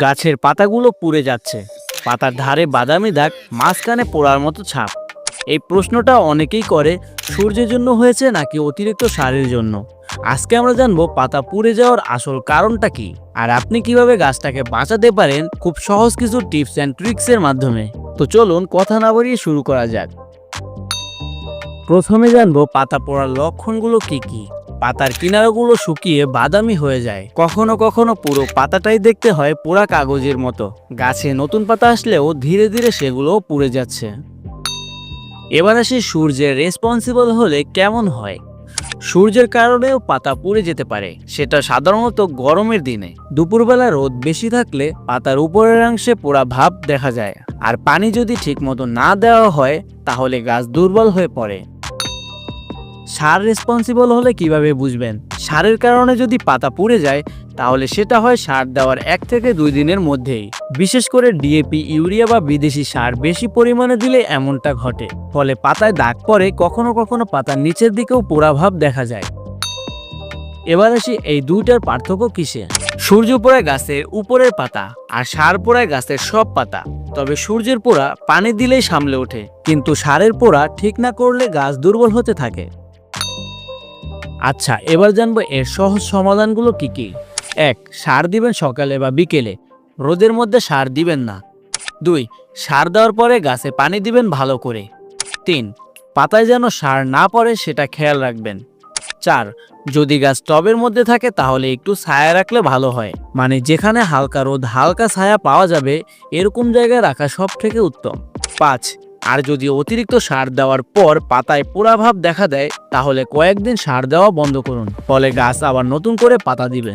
গাছের পাতাগুলো পুড়ে যাচ্ছে। পাতার ধারে বাদামি দাগ মাঝখানে পোড়ার মতো ছাপ। এই প্রশ্নটা অনেকেই করে, সূর্যের জন্য হয়েছে নাকি অতিরিক্ত সারের জন্য? আজকে আমরা জানব পাতা পুড়ে যাওয়ার আসল কারণটা কি? আর আপনি কীভাবে গাছটাকে বাঁচাতে পারেন খুব সহজ কিছু টিপস অ্যান্ড ট্রিক্সের মাধ্যমে। তো চলুন কথা না বাড়িয়ে শুরু করা যাক। প্রথমে জানব পাতা পোড়ার লক্ষণগুলো কি কি? পাতার কিনারাগুলো শুকিয়ে বাদামি হয়ে যায়। কখনো কখনো পুরো পাতাটাই দেখতে হয় পোড়া কাগজের মতো। গাছে নতুন পাতা আসলেও ধীরে ধীরে সেগুলোও পুড়ে যাচ্ছে। এবার আসি সূর্যের রেসপন্সিবল হলে কেমন হয়? সূর্যের কারণেও পাতা পুড়ে যেতে পারে। সেটা সাধারণত গরমের দিনে। দুপুরবেলা রোদ বেশি থাকলে পাতার উপরের অংশে পোড়া ভাব দেখা যায়। আর পানি যদি ঠিকমতো না দেওয়া হয়, তাহলে গাছ দুর্বল হয়ে পড়ে। সার রেসপন্সিবল হলে কীভাবে বুঝবেন? সারের কারণে যদি পাতা পুড়ে যায়, তাহলে সেটা হয় সার দেওয়ার এক থেকে দুই দিনের মধ্যেই। বিশেষ করে ডিএপি ইউরিয়া বা বিদেশি সার বেশি পরিমাণে দিলে এমনটা ঘটে। ফলে পাতায় দাগ পড়ে, কখনো কখনো পাতার নিচের দিকেও পোড়াভাব দেখা যায়। এবার আসি এই দুইটার পার্থক্য কিসে? সূর্য পোড়ায় গাছের উপরের পাতা আর সার পোড়ায় গাছের সব পাতা। তবে সূর্যের পোড়া পানি দিলেই সামলে ওঠে, কিন্তু সারের পোড়া ঠিক না করলে গাছ দুর্বল হতে থাকে। আচ্ছা এবার জানব এর সহজ সমাধানগুলো কি কি? এক, সার দিবেন সকালে বা বিকেলে। রোদের মধ্যে সার দিবেন না। দুই, সার দেওয়ার পরে গাছে পানি দিবেন ভালো করে। তিন, পাতায় যেন সার না পড়ে সেটা খেয়াল রাখবেন। চার, যদি গাছ টবের মধ্যে থাকে তাহলে একটু ছায়া রাখলে ভালো হয়। মানে যেখানে হালকা রোদ, হালকা ছায়া পাওয়া যাবে, এরকম জায়গায় রাখা সব থেকে উত্তম। পাঁচ আর যদি অতিরিক্ত সার দেওয়ার পর পাতায় পোড়াভাব দেখা দেয়, তাহলে কয়েকদিন সার দেওয়া বন্ধ করুন, ফলে গাছ আবার নতুন করে পাতা দিবে।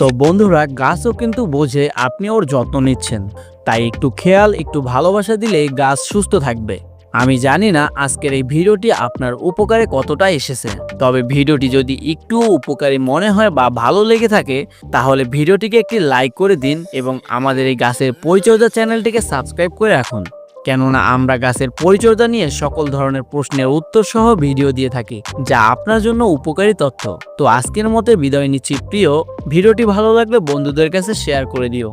তো বন্ধুরা, গাছও কিন্তু বোঝে আপনি ওর যত্ন নিচ্ছেন, তাই একটু খেয়াল, একটু ভালোবাসা দিলেই গাছ সুস্থ থাকবে। আমি জানি না আজকের এই ভিডিওটি আপনার উপকারে কতটা এসেছে, তবে ভিডিওটি যদি একটু উপকারী মনে হয় বা ভালো লেগে থাকে, তাহলে ভিডিওটিকে একটি লাইক করে দিন এবং আমাদের এই গাছের পরিচর্যা চ্যানেলটিকে সাবস্ক্রাইব করে রাখুন। কেননা আমরা গাছের পরিচর্যা নিয়ে সকল ধরনের প্রশ্নের উত্তর সহ ভিডিও দিয়ে থাকি, যা আপনার জন্য উপকারী তথ্য। তো আজকের মতে বিদায় নিচ্ছি, প্রিয়। ভিডিওটি ভালো লাগলে বন্ধুদের কাছে শেয়ার করে দিও।